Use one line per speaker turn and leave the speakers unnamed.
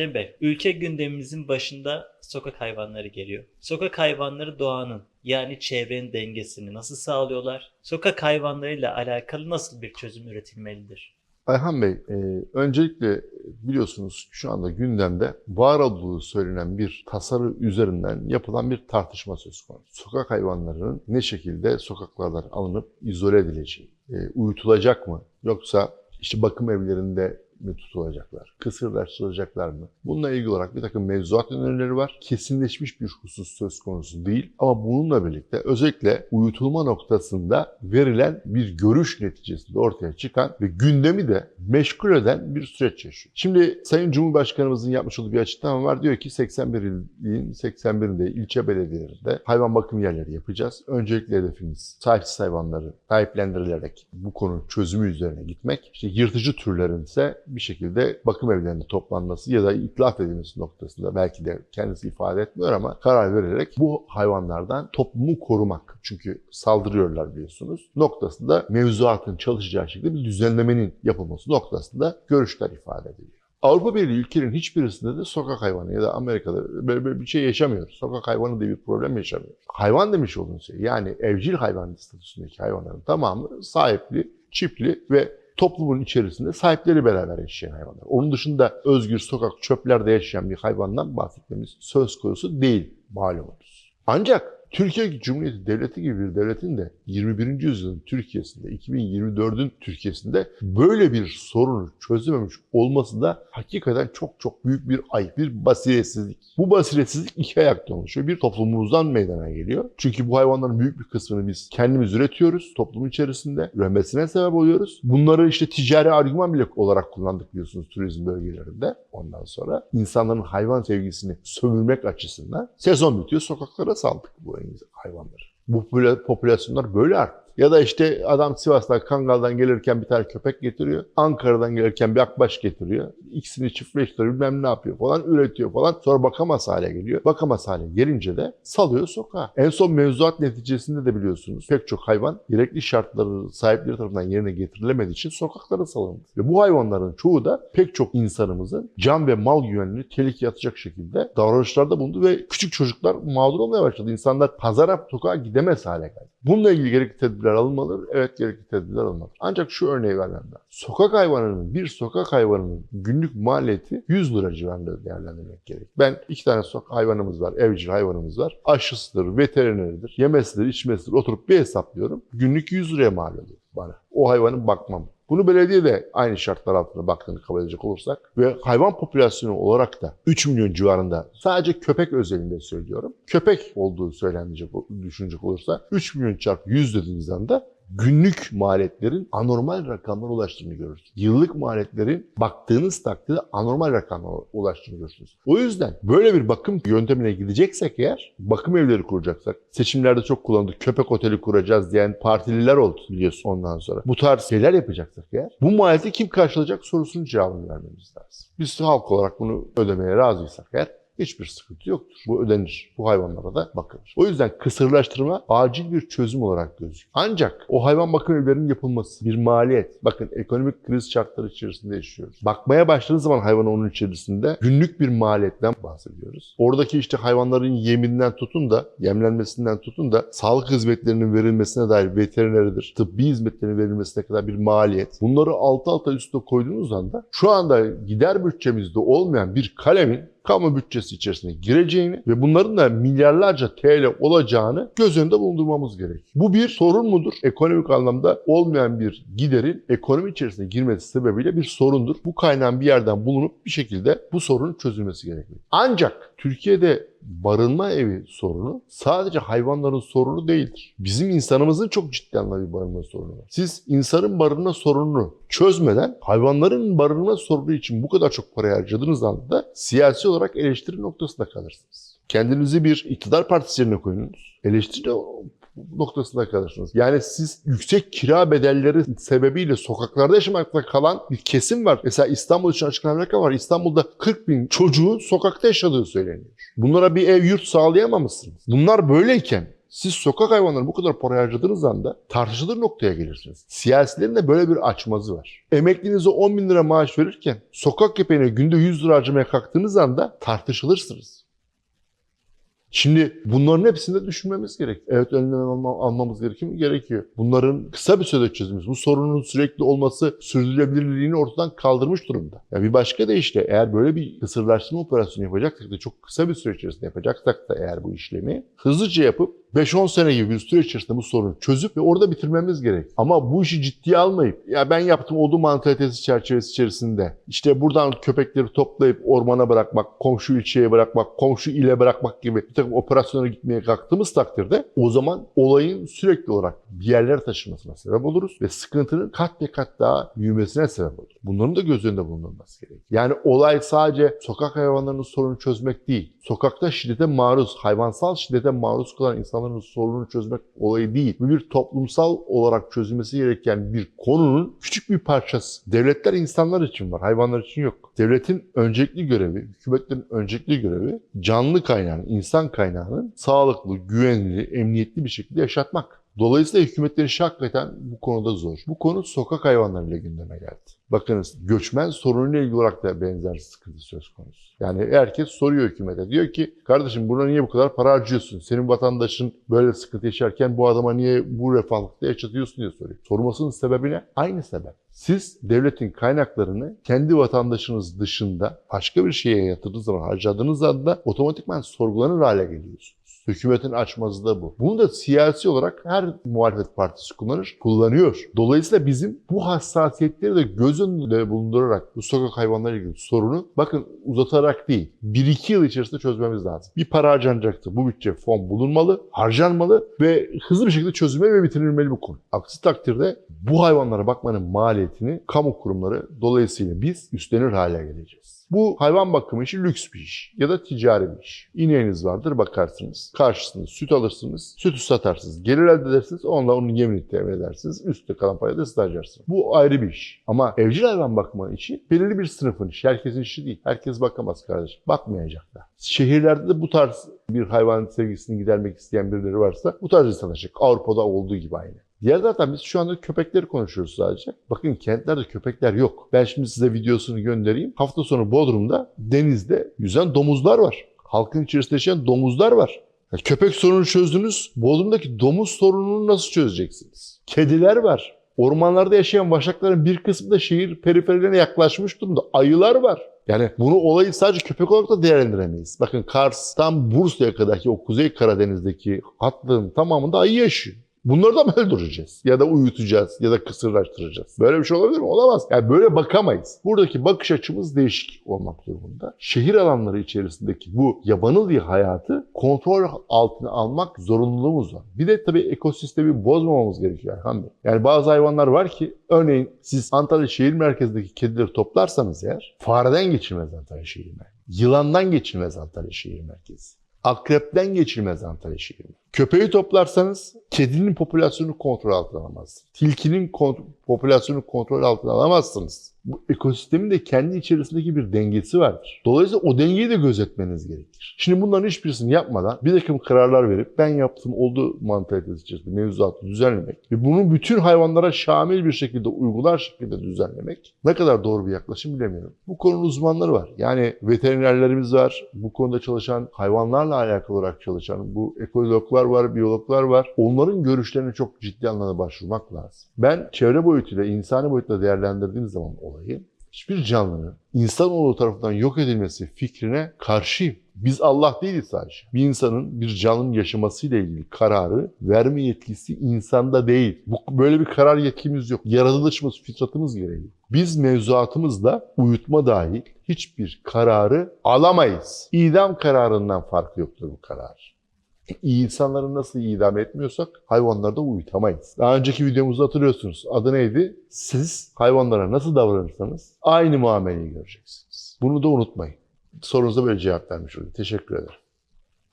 Cem Bey, ülke gündemimizin başında sokak hayvanları geliyor. Sokak hayvanları doğanın yani çevrenin dengesini nasıl sağlıyorlar? Sokak hayvanlarıyla alakalı nasıl bir çözüm üretilmelidir?
Ayhan Bey, e, öncelikle biliyorsunuz şu anda gündemde var söylenen bir tasarı üzerinden yapılan bir tartışma söz konusu. Sokak hayvanlarının ne şekilde sokaklardan alınıp izole edileceği, e, uyutulacak mı yoksa işte bakım evlerinde mi tutulacaklar, kısırlaştırılacaklar mı? Bununla ilgili olarak bir takım mevzuat önerileri var. Kesinleşmiş bir husus söz konusu değil. Ama bununla birlikte özellikle uyutulma noktasında verilen bir görüş neticesinde ortaya çıkan ve gündemi de meşgul eden bir süreç yaşıyor. Şimdi Sayın Cumhurbaşkanımızın yapmış olduğu bir açıklama var. Diyor ki 81 ilin 81'inde ilçe belediyelerinde hayvan bakım yerleri yapacağız. Öncelikle hedefimiz sahipsiz hayvanları sahiplendirilerek bu konu çözümü üzerine gitmek. İşte yırtıcı türlerin ise bir şekilde bakım evlerinde toplanması ya da itlaf edilmesi noktasında belki de kendisi ifade etmiyor ama karar vererek bu hayvanlardan toplumu korumak. Çünkü saldırıyorlar biliyorsunuz. Noktasında mevzuatın çalışacağı şekilde bir düzenlemenin yapılması noktasında görüşler ifade ediliyor. Avrupa Birliği ülkenin hiçbirisinde de sokak hayvanı ya da Amerika'da böyle, böyle bir şey yaşamıyoruz. Sokak hayvanı diye bir problem yaşamıyoruz. Hayvan demiş olduğunuz şey yani evcil hayvan statüsündeki hayvanların tamamı sahipli, çipli ve toplumun içerisinde sahipleri beraber yaşayan hayvanlar. Onun dışında özgür sokak çöplerde yaşayan bir hayvandan bahsetmemiz söz konusu değil malumunuz. Ancak Türkiye Cumhuriyeti Devleti gibi bir devletin de 21. yüzyılın Türkiye'sinde, 2024'ün Türkiye'sinde böyle bir sorunu çözememiş olması da hakikaten çok çok büyük bir ayıp, bir basiretsizlik. Bu basiretsizlik iki ayakta oluşuyor. Bir toplumumuzdan meydana geliyor. Çünkü bu hayvanların büyük bir kısmını biz kendimiz üretiyoruz toplum içerisinde. Üremesine sebep oluyoruz. Bunları işte ticari argüman bile olarak kullandık biliyorsunuz turizm bölgelerinde. Ondan sonra insanların hayvan sevgisini sömürmek açısından sezon bitiyor sokaklara saldık bu hayvanları. Bu popülasyonlar böyle arttı. Ya da işte adam Sivas'tan, Kangal'dan gelirken bir tane köpek getiriyor. Ankara'dan gelirken bir akbaş getiriyor. İkisini çiftleştiriyor, bilmem ne yapıyor falan, üretiyor falan. Sonra bakamaz hale geliyor. Bakamaz hale gelince de salıyor sokağa. En son mevzuat neticesinde de biliyorsunuz pek çok hayvan gerekli şartları sahipleri tarafından yerine getirilemediği için sokaklara salındı. Ve bu hayvanların çoğu da pek çok insanımızın can ve mal güvenliğini tehlikeye atacak şekilde davranışlarda bulundu ve küçük çocuklar mağdur olmaya başladı. İnsanlar pazara, sokağa gidemez hale geldi. Bununla ilgili gerekli tedbirler alınmalıdır. Evet gerekli tedbirler alınmalıdır. Ancak şu örneği vermem lazım. Sokak hayvanının, bir sokak hayvanının günlük maliyeti 100 lira civarında değerlendirmek gerek. Ben iki tane sokak hayvanımız var, evcil hayvanımız var. Aşısıdır, veterineridir, yemesidir, içmesidir oturup bir hesaplıyorum. Günlük 100 liraya mal oluyor bana. O hayvanın bakmam. Bunu belediye de aynı şartlar altında baktığını kabul edecek olursak ve hayvan popülasyonu olarak da 3 milyon civarında sadece köpek özelinde söylüyorum. Köpek olduğu söylenecek, düşünecek olursa 3 milyon çarpı 100 dediğiniz anda günlük maliyetlerin anormal rakamlara ulaştığını görürsünüz. Yıllık maliyetlerin baktığınız takdirde anormal rakamlara ulaştığını görürsünüz. O yüzden böyle bir bakım yöntemine gideceksek eğer, bakım evleri kuracaksak, seçimlerde çok kullandık, köpek oteli kuracağız diyen partililer oldu biliyorsun ondan sonra. Bu tarz şeyler yapacaksak eğer, bu maliyeti kim karşılayacak sorusunun cevabını vermemiz lazım. Biz halk olarak bunu ödemeye razıysak eğer, hiçbir sıkıntı yoktur. Bu ödenir. Bu hayvanlara da bakılır. O yüzden kısırlaştırma acil bir çözüm olarak gözüküyor. Ancak o hayvan bakım evlerinin yapılması bir maliyet. Bakın ekonomik kriz şartları içerisinde yaşıyoruz. Bakmaya başladığınız zaman hayvanı onun içerisinde günlük bir maliyetten bahsediyoruz. Oradaki işte hayvanların yeminden tutun da, yemlenmesinden tutun da sağlık hizmetlerinin verilmesine dair veterineridir, tıbbi hizmetlerin verilmesine kadar bir maliyet. Bunları alt alta üstte koyduğunuz anda şu anda gider bütçemizde olmayan bir kalemin kamu bütçesi içerisine gireceğini ve bunların da milyarlarca TL olacağını göz önünde bulundurmamız gerek. Bu bir sorun mudur? Ekonomik anlamda olmayan bir giderin ekonomi içerisine girmesi sebebiyle bir sorundur. Bu kaynağın bir yerden bulunup bir şekilde bu sorunun çözülmesi gerekli. Ancak Türkiye'de barınma evi sorunu sadece hayvanların sorunu değildir. Bizim insanımızın çok ciddi anlamda bir barınma sorunu var. Siz insanın barınma sorununu çözmeden hayvanların barınma sorunu için bu kadar çok para harcadığınız anda siyasi olarak eleştiri noktasında kalırsınız. Kendinizi bir iktidar partisi yerine koyunuz. Eleştiri noktasında kalırsınız. Yani siz yüksek kira bedelleri sebebiyle sokaklarda yaşamakta kalan bir kesim var. Mesela İstanbul için açıklanan rakam var. İstanbul'da 40 bin çocuğun sokakta yaşadığı söyleniyor. Bunlara bir ev yurt sağlayamamışsınız. Bunlar böyleyken Siz sokak hayvanlarına bu kadar para harcadığınız anda tartışılır noktaya gelirsiniz. Siyasilerin de böyle bir açmazı var. Emeklinize 10 bin lira maaş verirken sokak köpeğine günde 100 lira harcamaya kalktığınız anda tartışılırsınız. Şimdi bunların hepsini de düşünmemiz gerek. Evet önlem alma- almamız gerekiyor? Gerekiyor. Bunların kısa bir sürede çözülmesi, bu sorunun sürekli olması sürdürülebilirliğini ortadan kaldırmış durumda. Ya bir başka deyişle eğer böyle bir kısırlaştırma operasyonu yapacaksak da çok kısa bir süre içerisinde yapacaksak da eğer bu işlemi hızlıca yapıp 5-10 sene gibi bir süre içerisinde bu sorunu çözüp ve orada bitirmemiz gerek. Ama bu işi ciddiye almayıp ya ben yaptım olduğu mantalitesi çerçevesi içerisinde işte buradan köpekleri toplayıp ormana bırakmak, komşu ilçeye bırakmak, komşu ile bırakmak gibi bir takım operasyonlara gitmeye kalktığımız takdirde o zaman olayın sürekli olarak bir yerlere taşınmasına sebep oluruz ve sıkıntının kat ve kat daha büyümesine sebep olur. Bunların da göz önünde bulunulması gerek. Yani olay sadece sokak hayvanlarının sorunu çözmek değil. Sokakta şiddete maruz, hayvansal şiddete maruz kalan insanların sorununu çözmek olayı değil. Bu bir toplumsal olarak çözülmesi gereken bir konunun küçük bir parçası. Devletler insanlar için var, hayvanlar için yok. Devletin öncelikli görevi, hükümetlerin öncelikli görevi canlı kaynağın, insan kaynağının sağlıklı, güvenli, emniyetli bir şekilde yaşatmak. Dolayısıyla hükümetlerin işi bu konuda zor. Bu konu sokak hayvanlarıyla gündeme geldi. Bakınız göçmen sorunuyla ilgili olarak da benzer sıkıntı söz konusu. Yani herkes soruyor hükümete. Diyor ki kardeşim buna niye bu kadar para harcıyorsun? Senin vatandaşın böyle sıkıntı yaşarken bu adama niye bu refahlıkta yaşatıyorsun diye soruyor. Sormasının sebebi ne? Aynı sebep. Siz devletin kaynaklarını kendi vatandaşınız dışında başka bir şeye yatırdığınız zaman, harcadığınız anda otomatikman sorgulanır hale geliyorsunuz. Hükümetin açmazı da bu. Bunu da siyasi olarak her muhalefet partisi kullanır, kullanıyor. Dolayısıyla bizim bu hassasiyetleri de göz önünde bulundurarak bu sokak hayvanları ilgili sorunu bakın uzatarak değil, 1-2 yıl içerisinde çözmemiz lazım. Bir para harcanacaktır. Bu bütçe fon bulunmalı, harcanmalı ve hızlı bir şekilde çözülmeli ve bitirilmeli bu konu. Aksi takdirde bu hayvanlara bakmanın maliyetini kamu kurumları dolayısıyla biz üstlenir hale geleceğiz. Bu hayvan bakımı işi lüks bir iş ya da ticari bir iş. İneğiniz vardır bakarsınız. Karşısında süt alırsınız. Sütü satarsınız. Gelir elde edersiniz. Onunla onun yemini temin edersiniz. Üstte kalan parayı da siz harcarsınız. Bu ayrı bir iş. Ama evcil hayvan bakımı işi belirli bir sınıfın işi. Herkesin işi değil. Herkes bakamaz kardeşim. Bakmayacak da. Şehirlerde de bu tarz bir hayvan sevgisini gidermek isteyen birileri varsa bu tarz çıkacak. Avrupa'da olduğu gibi aynı. Diğer taraftan biz şu anda köpekleri konuşuyoruz sadece. Bakın kentlerde köpekler yok. Ben şimdi size videosunu göndereyim. Hafta sonu Bodrum'da denizde yüzen domuzlar var. Halkın içerisinde yaşayan domuzlar var. Ya köpek sorunu çözdünüz. Bodrum'daki domuz sorununu nasıl çözeceksiniz? Kediler var. Ormanlarda yaşayan vaşakların bir kısmı da şehir periferilerine yaklaşmış durumda. Ayılar var. Yani bunu olayı sadece köpek olarak da değerlendiremeyiz. Bakın Kars'tan Bursa'ya kadarki o Kuzey Karadeniz'deki hattın tamamında ayı yaşıyor. Bunları da mı öldüreceğiz? Ya da uyutacağız ya da kısırlaştıracağız. Böyle bir şey olabilir mi? Olamaz. Yani böyle bakamayız. Buradaki bakış açımız değişik olmak durumunda. Şehir alanları içerisindeki bu yabanıl hayatı kontrol altına almak zorunluluğumuz var. Bir de tabii ekosistemi bozmamamız gerekiyor Erhan Bey. Yani bazı hayvanlar var ki örneğin siz Antalya şehir merkezindeki kedileri toplarsanız eğer fareden geçilmez Antalya şehir merkezi. Yılandan geçilmez Antalya şehir merkezi. Akrepten geçilmez Antalya şehri. Köpeği toplarsanız kedinin popülasyonu kontrol altına alamazsınız. Tilkinin kont- popülasyonu kontrol altına alamazsınız. Bu ekosistemin de kendi içerisindeki bir dengesi vardır. Dolayısıyla o dengeyi de gözetmeniz gerekir. Şimdi bunların hiçbirisini yapmadan bir takım kararlar verip ben yaptım olduğu mantalitesi içerisinde mevzuatı düzenlemek ve bunu bütün hayvanlara şamil bir şekilde uygular şekilde düzenlemek ne kadar doğru bir yaklaşım bilemiyorum. Bu konunun uzmanları var. Yani veterinerlerimiz var. Bu konuda çalışan, hayvanlarla alakalı olarak çalışan bu ekologlar var, biyologlar var. Onların görüşlerine çok ciddi anlamda başvurmak lazım. Ben çevre boyutuyla, insani boyutla değerlendirdiğim zaman olayı hiçbir canlının insanoğlu tarafından yok edilmesi fikrine karşıyım. Biz Allah değiliz sadece. Bir insanın bir canlının yaşamasıyla ilgili kararı verme yetkisi insanda değil. Bu, böyle bir karar yetkimiz yok. Yaratılışımız, fitratımız gereği. Biz mevzuatımızla uyutma dahil hiçbir kararı alamayız. İdam kararından farkı yoktur bu karar. İnsanları nasıl idam etmiyorsak hayvanları da uyutamayız. Daha önceki videomuzu hatırlıyorsunuz. Adı neydi? Siz hayvanlara nasıl davranırsanız aynı muameleyi göreceksiniz. Bunu da unutmayın. Sorunuza böyle cevap vermiş olayım. Teşekkür ederim.